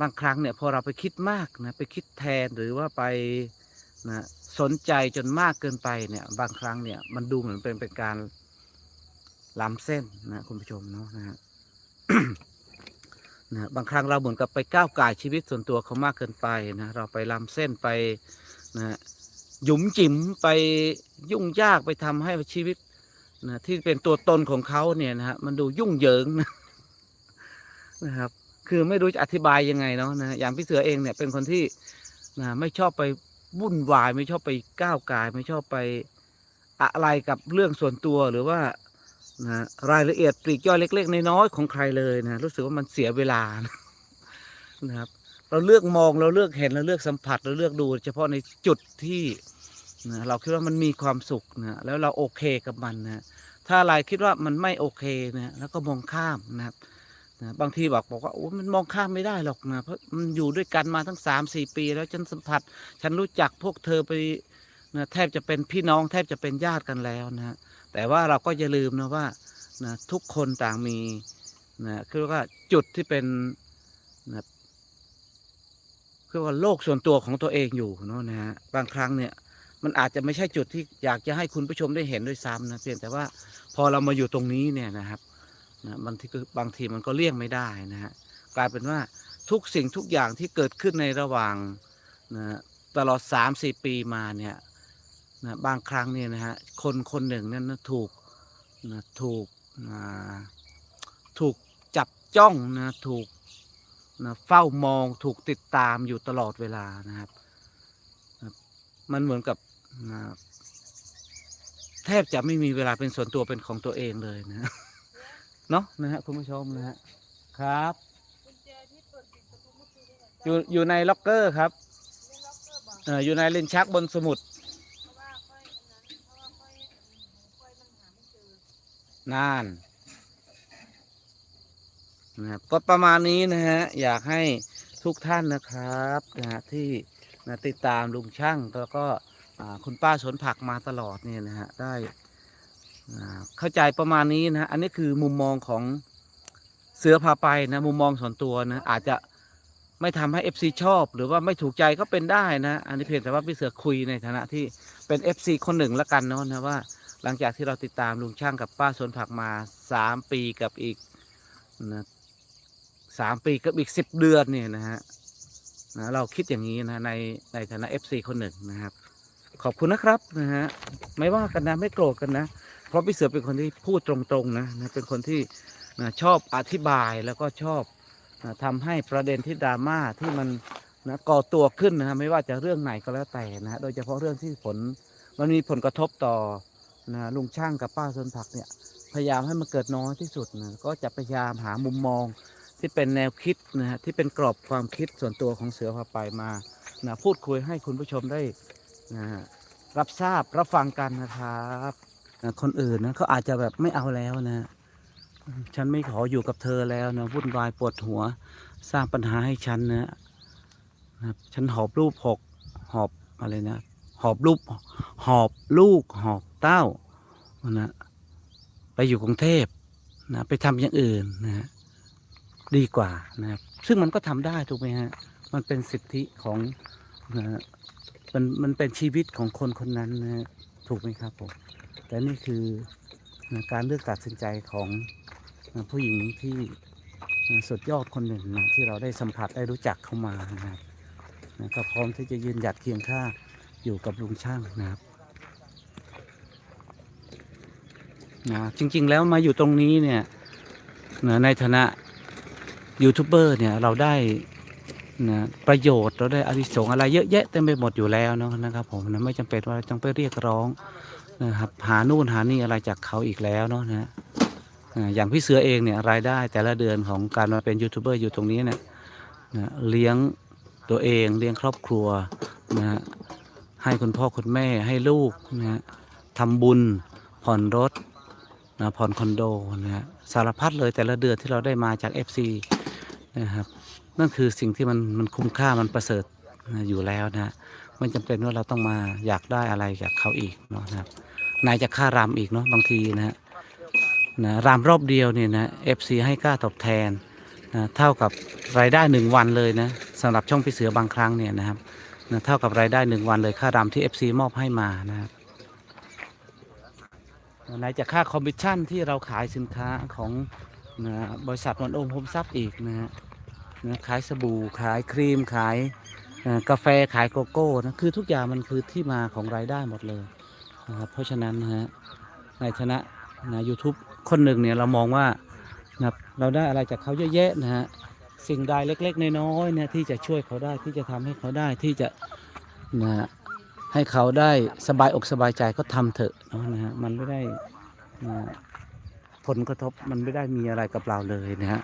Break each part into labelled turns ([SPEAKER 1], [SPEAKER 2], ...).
[SPEAKER 1] บางครั้งเนี่ยพอเราไปคิดมากนะไปคิดแทนหรือว่าไปนะสนใจจนมากเกินไปเนี่ยบางครั้งเนี่ยมันดูเหมือนเป็นเป็นการล้ำเส้นนะคุณผู้ชมเนาะนะฮะนะบางครั้งเราเหมือนกับไปก้าวไก่ชีวิตส่วนตัวเขามากเกินไปนะเราไปล้ำเส้นไปนะหยุมจิ๋มไปยุ่งยากไปทำให้ชีวิตนะที่เป็นตัวตนของเขาเนี่ยนะฮะมันดูยุ่งเหยิงนะนะครับ คือไม่รู้จะอธิบายยังไงเนาะนะอย่างพี่เสือเองเนี่ยเป็นคนที่นะไม่ชอบไปวุ่นวาย ไม่ชอบไปก้าวกาย ไม่ชอบไปอะไรกับเรื่องส่วนตัวหรือว่านะรายละเอียดปลีกย่อยเล็ก ๆ น้อยๆของใครเลยนะรู้สึกว่ามันเสียเวลานะนะครับ เราเลือกมองเราเลือกเห็นเราเลือกสัมผัสเราเลือกดู เฉพาะในจุดที่นะเราคิดว่ามันมีความสุขนะแล้วเราโอเคกับมันนะถ้าอะไรคิดว่ามันไม่โอเคนะแล้วก็มองข้ามนะครับ นะบางทีบอกบอกว่าโอ้มันมองข้ามไม่ได้หรอกนะเพราะมันอยู่ด้วยกันมาทั้งสามสี่ปี แล้วฉันสัมผัส ฉันรู้จักพวกเธอไปนะแทบจะเป็นพี่น้องแทบจะเป็นญาติกันแล้วนะแต่ว่าเราก็อย่าลืมนะว่านะทุกคนต่างมีนะคือว่าจุดที่เป็นนะคือว่าโลกส่วนตัวของตัวเองอยู่เนาะนะฮะบางครั้งเนี่ยมันอาจจะไม่ใช่จุดที่อยากจะให้คุณผู้ชมได้เห็นด้วยซ้ำนะเพียงแต่ว่าพอเรามาอยู่ตรงนี้เนี่ยนะครับ นะบางทีบางทีมันก็เลี่ยงไม่ได้นะฮะกลายเป็นว่าทุกสิ่งทุกอย่างที่เกิดขึ้นในระหว่างนะตลอดสามสี่ปีมาเนี่ยนะบางครั้งเนี่ยนะฮะคนคนหนึ่งนั้นนะถูกนะถูกนะถูกจับจ้องนะถูกนะเฝ้ามองถูกติดตามอยู่ตลอดเวลานะครับนะมันเหมือนกับนะแทบจะไม่มีเวลาเป็นส่วนตัวเป็นของตัวเองเลยนะ เนาะนะฮะคุณผู้ชมนะฮะครับ
[SPEAKER 2] อ
[SPEAKER 1] ยู่อยู่ในล็อกเกอร์ครับ
[SPEAKER 2] เล่นล็อกเกอร์บอก
[SPEAKER 1] เอ่ออยู่ในลิ้นชักบนสมุด
[SPEAKER 2] นั่นนะค
[SPEAKER 1] รับก็ประมาณนี้นะฮะอยากให้ทุกท่านนะครับนะฮะที่นะติดตามลุงช่างแล้วก็คุณป้าสวนผักมาตลอดเนี่ยนะฮะได้ เข้าใจประมาณนี้นะอันนี้คือมุมมองของเสือพาไปนะมุมมองส่วนตัวนะอาจจะไม่ทำให้ FC ชอบ หรือว่าไม่ถูกใจก็เป็นได้นะ อันนี้เพียงแต่ว่าพี่เสือคุยในฐานะที่เป็น FC คนหนึ่งละกันเนาะนะว่า หลังจากที่เราติดตามลุงช่างกับป้าสวนผักมาสามปีกับอีกนะสามปีกับอีกสิบเดือนเนี่ยนะฮะนะเราคิดอย่างนี้นะในในฐานะ FC คนหนึ่งนะครับ ขอบคุณนะครับนะฮะไม่ว่ากันนะไม่โกรธกันนะ เพราะพี่เสือเป็นคนที่พูดตรงๆนะนะเป็นคนที่นะชอบอธิบายแล้วก็ชอบนะทำให้ประเด็นที่ดราม่าที่มันนะก่อตัวขึ้นนะฮะไม่ว่าจะเรื่องไหนก็แล้วแต่นะฮะโดยเฉพาะเรื่องที่ผลมันมีผลกระทบต่อนะลุงช่างกับป้าสวนผักเนี่ยพยายามให้มันเกิดน้อยที่สุดนะก็จะพยายามหามุมมองที่เป็นแนวคิดนะฮะที่เป็นกรอบความคิดส่วนตัวของเสือพาไปมานะพูดคุยให้คุณผู้ชมได้นะรับทราบรับฟังกันนะครับ คนอื่นนะเขาอาจจะแบบไม่เอาแล้วนะฉันไม่ขออยู่กับเธอแล้วนะวุ่นวายปวดหัวสร้างปัญหาให้ฉันนะนะครับฉันหอบรูปหกหอบอะไรนะหอบรูปหอบลูกหอบเต้านะไปอยู่กรุงเทพนะไปทำอย่างอื่นนะดีกว่านะครับซึ่งมันก็ทำได้ถูกไหมฮะมันเป็นสิทธิของนะฮะมันมันเป็นชีวิตของคนคนนั้นนะถูกไหมครับผม แต่นี่คือการเลือกตัดสินใจของผู้หญิงที่สุดยอดคนหนึ่งนะที่เราได้สัมผัสได้รู้จักเข้ามานะครับนะก็พร้อมที่จะยืนหยัดเคียงข้างอยู่กับลุงช่างนะครับนะจริงๆแล้วมาอยู่ตรงนี้เนี่ยนะในฐานะยูทูบเบอร์เนี่ยเราได้นะประโยชน์เราได้อานิสงอะไรเยอะแยะเต็มไปหมดอยู่แล้วเนาะนะครับผมนะไม่จำเป็นว่าต้องไปเรียกร้อง นะครับ หานู่นหานี่อะไรจากเขาอีกแล้วเนาะนะอ่าอย่างพี่เสือเองเนี่ยรายได้แต่ละเดือนของการมาเป็นยูทูบเบอร์อยู่ตรงนี้เนี่ยนะเลี้ยงตัวเองเลี้ยงครอบครัวนะฮะให้คุณพ่อคุณแม่ให้ลูกนะฮะทำบุญผ่อนรถนะผ่อนคอนโดนะฮะสารพัดเลยแต่ละเดือนที่เราได้มาจาก FC นะครับนั่นคือสิ่งที่มันมันคุ้มค่ามันประเสริฐนะอยู่แล้วนะฮะไม่จำเป็นว่าเราต้องมาอยากได้อะไรจากเขาอีกเนาะนะครับ นายจะค่ารำอีกเนาะบางทีนะฮะนะรำรอบเดียวเนี่ยนะ FC ให้ค่าตอบแทนนะเท่ากับรายได้หนึ่งวันเลยนะสำหรับช่องพี่เสือบางครั้งเนี่ยนะครับนะเท่ากับรายได้หนึ่งวันเลยค่ารำที่ FC มอบให้มานะครับไหนจะค่าคอมมิชชั่นที่เราขายสินค้าของนะบริษัทวันโอมโฮมซับอีกนะฮะนะขายสบู่ขายครีมขายกาแฟขายโกโก้นะคือทุกอย่างมันคือที่มาของรายได้หมดเลย นะครับเพราะฉะนั้นนะฮะในฐานะนะยูทูบคนหนึ่งเนี่ยเรามองว่านะเราได้อะไรจากเขาเยอะแยะนะฮะสิ่งใดเล็กๆน้อยๆเนี่ยที่จะช่วยเขาได้ที่จะทำให้เขาได้ที่จะนะฮะให้เขาได้สบายอกสบายใจก็ทำเถอะนะฮะมันไม่ได้นะฮะผลกระทบมันไม่ได้มีอะไรกับเราเลยนะฮะ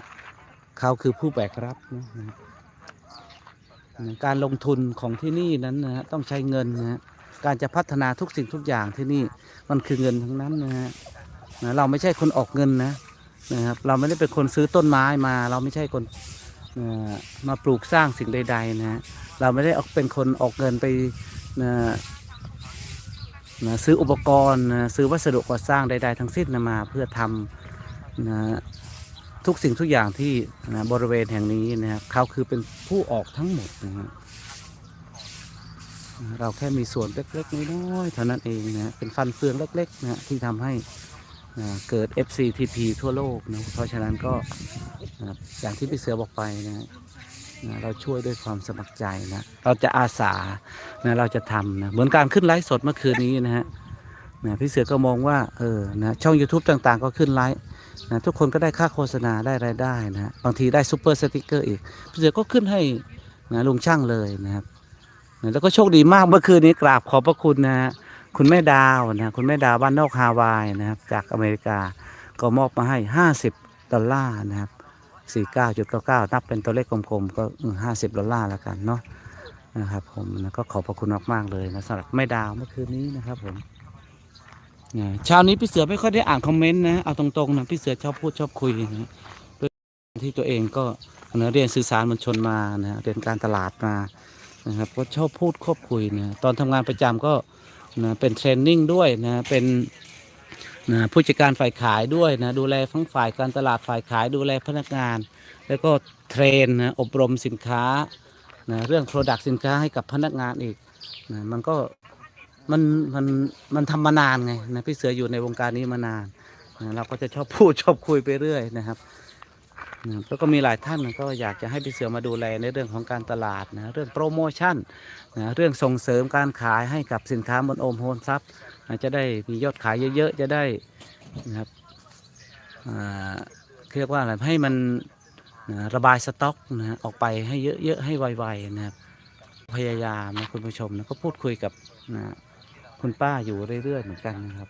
[SPEAKER 1] เขาคือผู้แบกรับนะนะการลงทุนของที่นี่นั้นนะฮะต้องใช้เงินนะฮะ การจะพัฒนาทุกสิ่งทุกอย่างที่นี่มันคือเงินทั้งนั้นนะฮะนะเราไม่ใช่คนออกเงินนะนะครับเราไม่ได้เป็นคนซื้อต้นไม้มา เราไม่ใช่คนมาปลูกสร้างสิ่งใด ๆนะฮะเราไม่ได้ออกเป็นคนออกเงินไปนะนะซื้ออุปกรณ์นะซื้อวัสดุก่อสร้างใด ๆ ทั้งสิ้นนะมาเพื่อทำนะทุกสิ่งทุกอย่างที่นะบริเวณแห่งนี้นะครับเขาคือเป็นผู้ออกทั้งหมดนะฮะ เราแค่มีส่วนเล็กๆน้อยๆเท่านั้นเองนะเป็นฟันเฟืองเล็กๆนะที่ทำให้เกิด FCTP ทั่วโลกนะเพราะฉะนั้นก็อย่างที่พี่เสือบอกไปนะนะเราช่วยด้วยความสมัครใจนะเราจะอาสานะเราจะทำนะเหมือนการขึ้นไลฟ์สดเมื่อคืนนี้นะฮะนะพี่เสือก็มองว่าเออนะช่อง YouTube ต่างๆ ก็ขึ้นไลฟ์นะทุกคนก็ได้ค่าโฆษณาได้รายได้นะฮะบางทีได้ซูเปอร์สติกเกอร์อีกพี่เสือก็ขึ้นให้นะลุงช่างเลยนะครับ แล้วก็โชคดีมากเมื่อคืนนี้กราบขอบพระคุณนะฮะคุณแม่ดาวนะคุณแม่ดาวบ้านนอกฮาวายนะครับ จากอเมริกาก็มอบมาให้ 50 ดอลลาร์นะครับ 49.99 นับเป็นตัวเลขกลมๆ ก็ห้าสิบดอลลาร์แล้วกันเนาะนะครับผมนะก็ขอบพระคุณมากๆเลยนะสำหรับแม่ดาวเมื่อคืนนี้นะครับผมเนี่ยช้านี้พี่เสือไม่ค่อยได้อ่านคอมเมนต์นะเอาตรงๆนะพี่เสือชอบพูดชอบคุยนะด้วยที่ตัวเองก็นะเรียนสื่อสารมวลชนมานะเรียนการตลาดมา นะครับก็ชอบพูดคบคุยนะตอนทำงานประจำก็นะเป็นเทรนนิ่งด้วยนะเป็นนะผู้จัดการฝ่ายขายด้วยนะดูแลทั้งฝ่ายการตลาดฝ่ายขายดูแลพนักงาน แล้วก็เทรนนะอบรมสินค้านะเรื่อง Product สินค้าให้กับพนักงานอีกนะมันก็มันมันมันทำมานานไงนะพี่เสืออยู่ในวงการนี้มานานนะเราก็จะชอบพูดชอบคุยไปเรื่อยนะครับ นะแล้วก็มีหลายท่านก็อยากจะให้พี่เสือมาดูแลในเรื่องของการตลาดนะเรื่องโปรโมชั่นนะเรื่องส่งเสริมการขายให้กับสินค้าบนโอมโฮนซับนะจะได้มียอดขายเยอะๆจะได้นะครับเรียกว่าอะไรให้มันนะระบายสต็อกนะออกไปให้เยอะๆให้ไวๆนะครับพยายามนะคุณผู้ชมนะก็พูดคุยกับนะคุณป้าอยู่เรื่อยๆเหมือนกันนะครับ